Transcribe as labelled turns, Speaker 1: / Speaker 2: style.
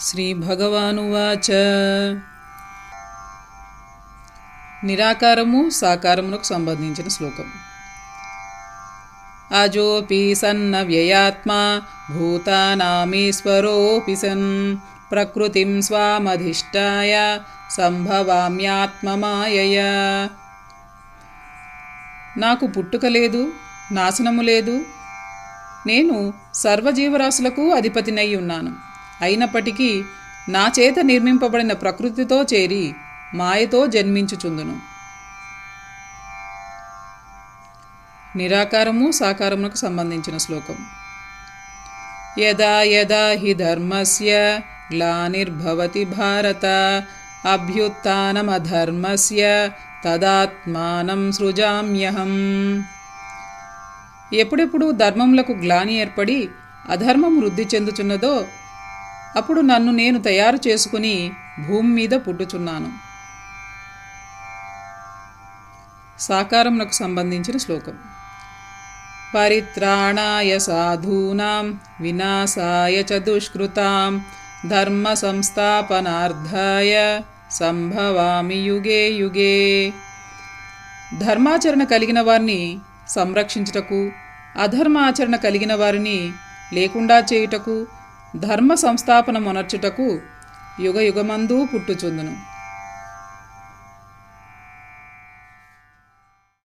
Speaker 1: శ్రీభగవానువాచ. నిరాకారము సాకారమునకు సంబంధించిన శ్లోకం. అజోపి సన్న వ్యయాత్మా భూతానామీశ్వరోపి సన్ ప్రకృతిం స్వామధిష్టాయ సంభవామ్యాత్మమాయ నాకు పుట్టుక లేదు నాశనము లేదు నేను సర్వజీవరాశులకు అధిపతినై ఉన్నాను. అయినప్పటికీ నా చేత నిర్మింపబడిన ప్రకృతితో చేరి మాయతో జన్మించుచుందును. నిరాకారము సాకారమునకు సంబంధించిన శ్లోకం. యదా యదా హి ధర్మస్య గ్లానిర్భవతి భారత అభ్యుత్నమధర్మస్య తదాత్మానం సృజామ్యహం. ఎప్పుడెప్పుడు ధర్మములకు గ్లాని ఏర్పడి అధర్మం వృద్ధి చెందుచున్నదో అప్పుడు నన్ను నేను తయారు చేసుకుని భూమి మీద పుట్టుచున్నాను. సాకారమునకు సంబంధించిన శ్లోకం. పరిత్రాణాయ సాధూనాం వినాశాయ చ దుష్కృతాం ధర్మ సంస్థాపనార్థాయ సంభవామి యుగే యుగే. ధర్మాచరణ కలిగిన వారిని సంరక్షించుటకు అధర్మాచరణ కలిగిన వారిని లేకుండా చేయుటకు ధర్మ సంస్థాపన మొనర్చుటకు యుగ యుగమందు పుట్టుచుందును.